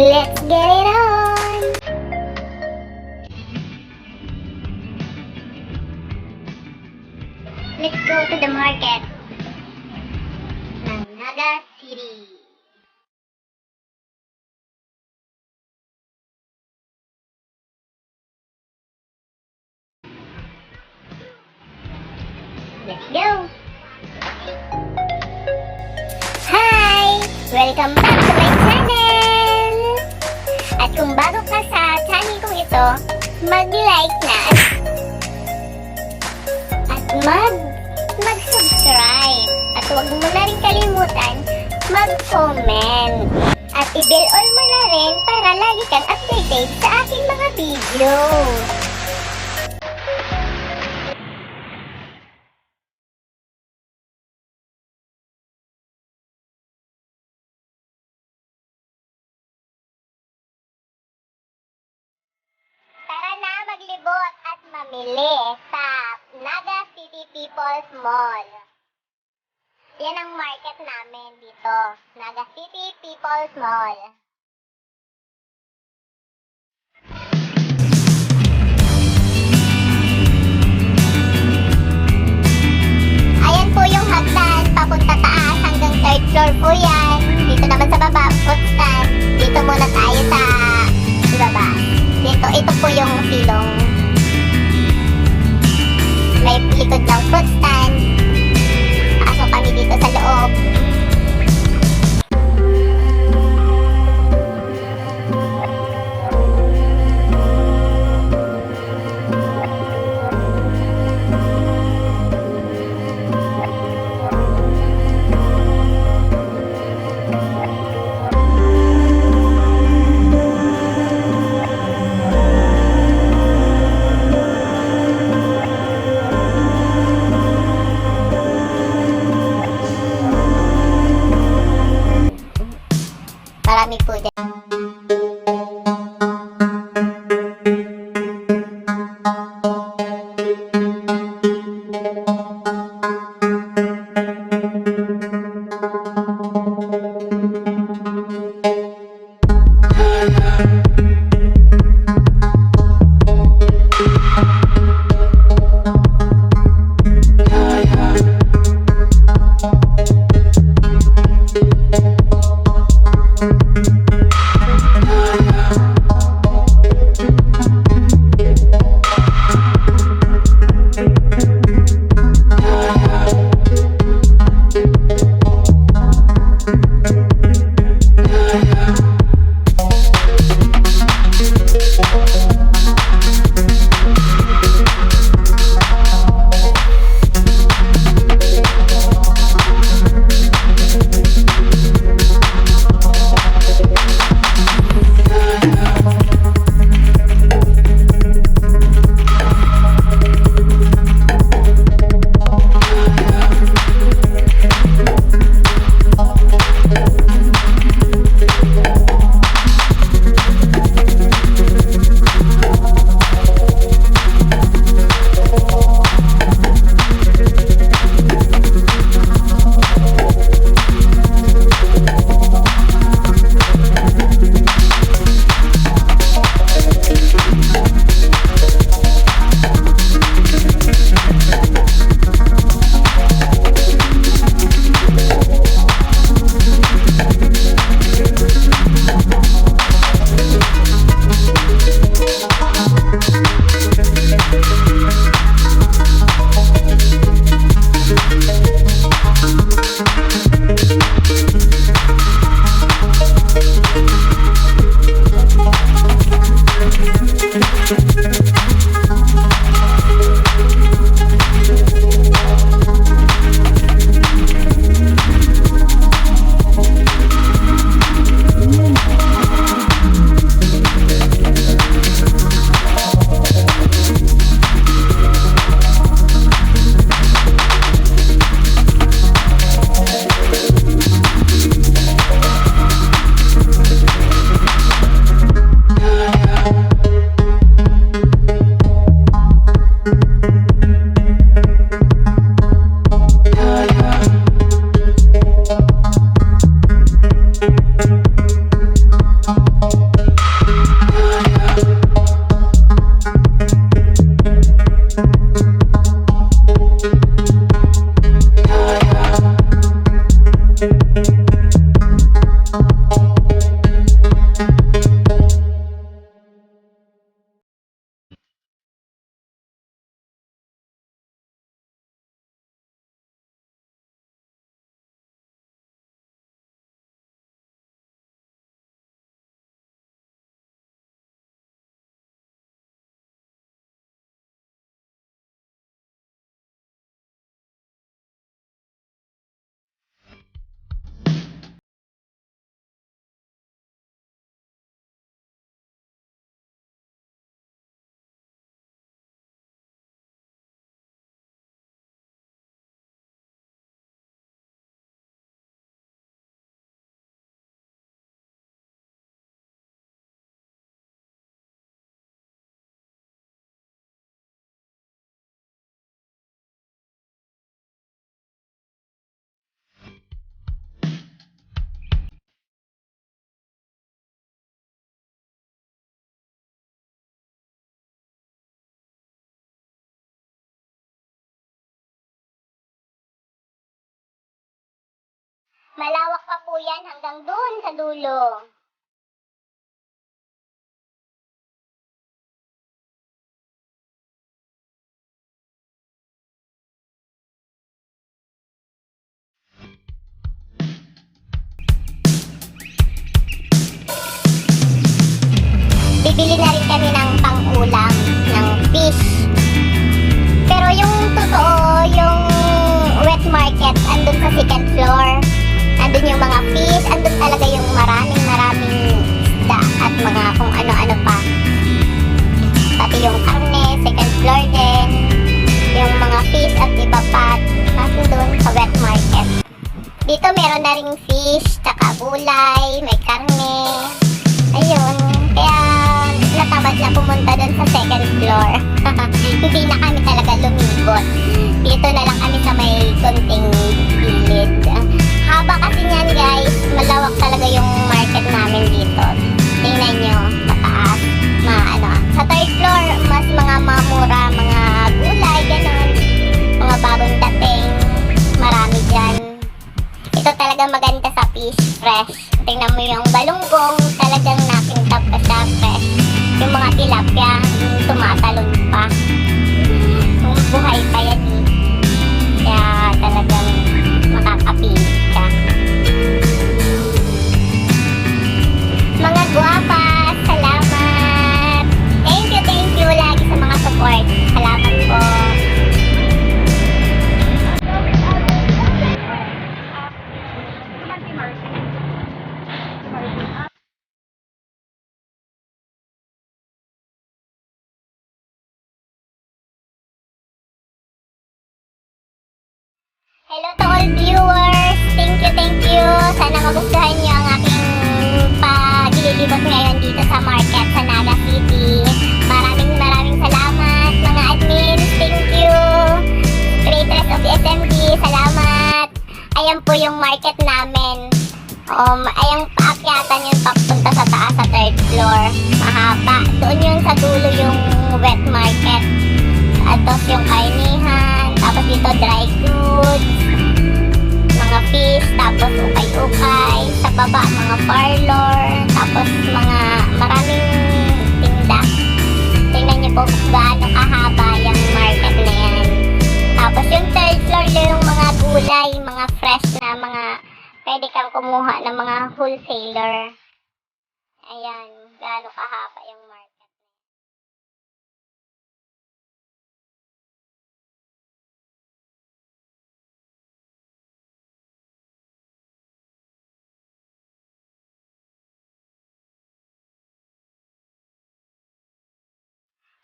Let's get it on! Let's go to the market ng City. Let's go! Hi! Welcome back to my channel! At kung bago ka sa channel kong ito, mag-like na at mag mag-subscribe. At huwag mo na rin kalimutan mag-comment. At i-bell all mo na rin para lagi kang updated sa aking mga video. People's Mall. Yan ang market namin dito. Naga City People's Mall. Ayan po yung hagdan, papunta taas hanggang third floor po yan. Dito naman sa baba, food. Dito muna tayo sa baba. Dito, ito po yung silong. Likod ng food stand. Malawak pa po yan hanggang doon sa dulo. Bibili na mga fish, andun talaga yung maraming maraming isda at mga kung ano-ano pa. Pati yung karne, second floor din. Yung mga fish at iba pa, nandun doon sa wet market. Dito meron na ring fish, tsaka gulay, may karne. Ayun, kaya natamad na pumunta doon sa second floor. Hindi na kami talaga lumibot. Dito na lang kami sa may konting gilid. Haba kasi niyan guys, malawak talaga yung market namin dito. All viewers! Thank you, thank you! Sana magustuhan niyo ang aking paglilibot ngayon dito sa market sa Naga City. Maraming maraming salamat mga admins! Thank you! Creators of SMD, salamat! Ayan po yung market namin. Um, ayang paakyatan yun papunta sa taas sa third floor. Mahaba. Doon yun sa dulo yung wet market. Tapos yung kainihan. Tapos dito dry goods. Mga fish. Tapos ukay-ukay. Sa baba mga parlor. Tapos mga maraming tinda. Tingnan niyo po gaano kahaba yung market na yan. Tapos yung third floor yung mga gulay, mga fresh na mga pwede kang kumuha ng mga wholesaler. Ayan, gaano kahaba yung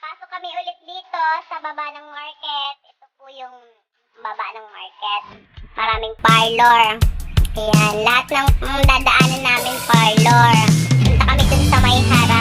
Pasok kami ulit dito sa baba ng market. Ito po yung baba ng market. Maraming parlor. Ayan, lahat ng mm, dadaanan namin parlor. Punta kami dun sa may harap.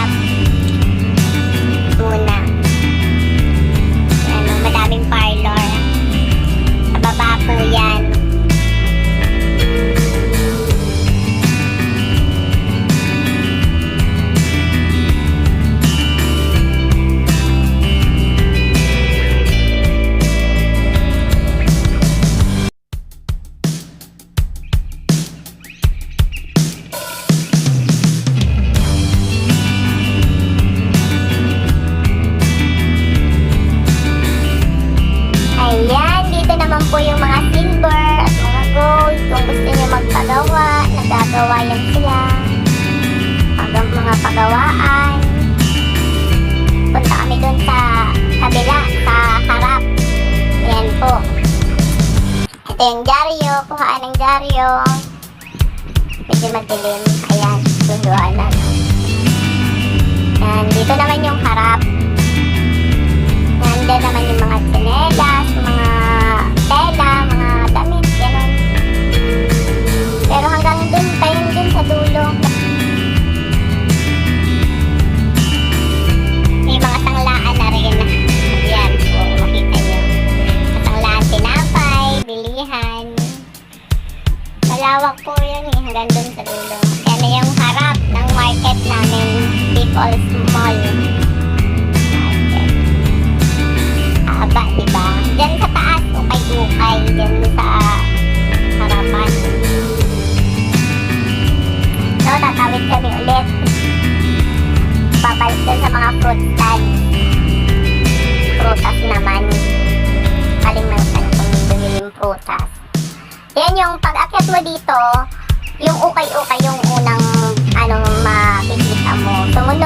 Yung dyaryo, kuhaan ng dyaryo. Medyo madilim. Ayan, sunduan na. Ayan, dito naman yung harap. Nandun naman yung mga tsinelas, mga tela, mga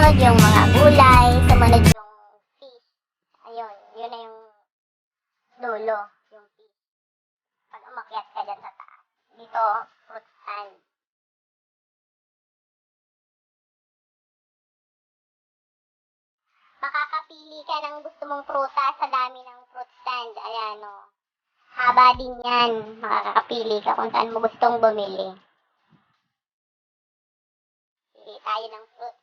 Sumunod yung mga gulay, sumunod yung fish. Ayun, yun na yung dulo, yung fish. Pag umakyat ka dyan sa taas. Dito, fruit stand. Makakapili ka ng gusto mong prutas sa dami ng fruit stand. Ayan, o. Haba din yan. Makakapili ka kung saan mo gustong bumili. Pili tayo ng fruit.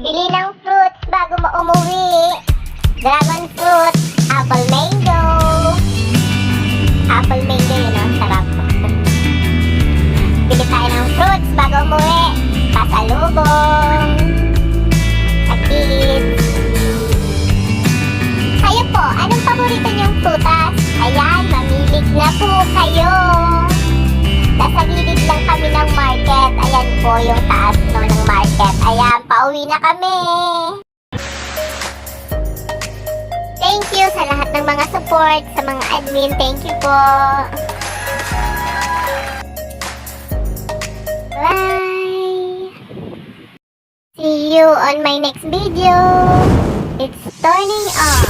Bili ng fruits bago mo umuwi. Dragon fruit, apple mango. Apple mango yun, ang sarap. Bili tayo ng fruits bago umuwi. Pasalubong. Sa kids. Kayo po, anong paborito niyong prutas? Ayan, mamili na po kayo. Pauwi na kami. Thank you sa lahat ng mga support, sa mga admin. Thank you po. Bye! See you on my next video. It's turning on.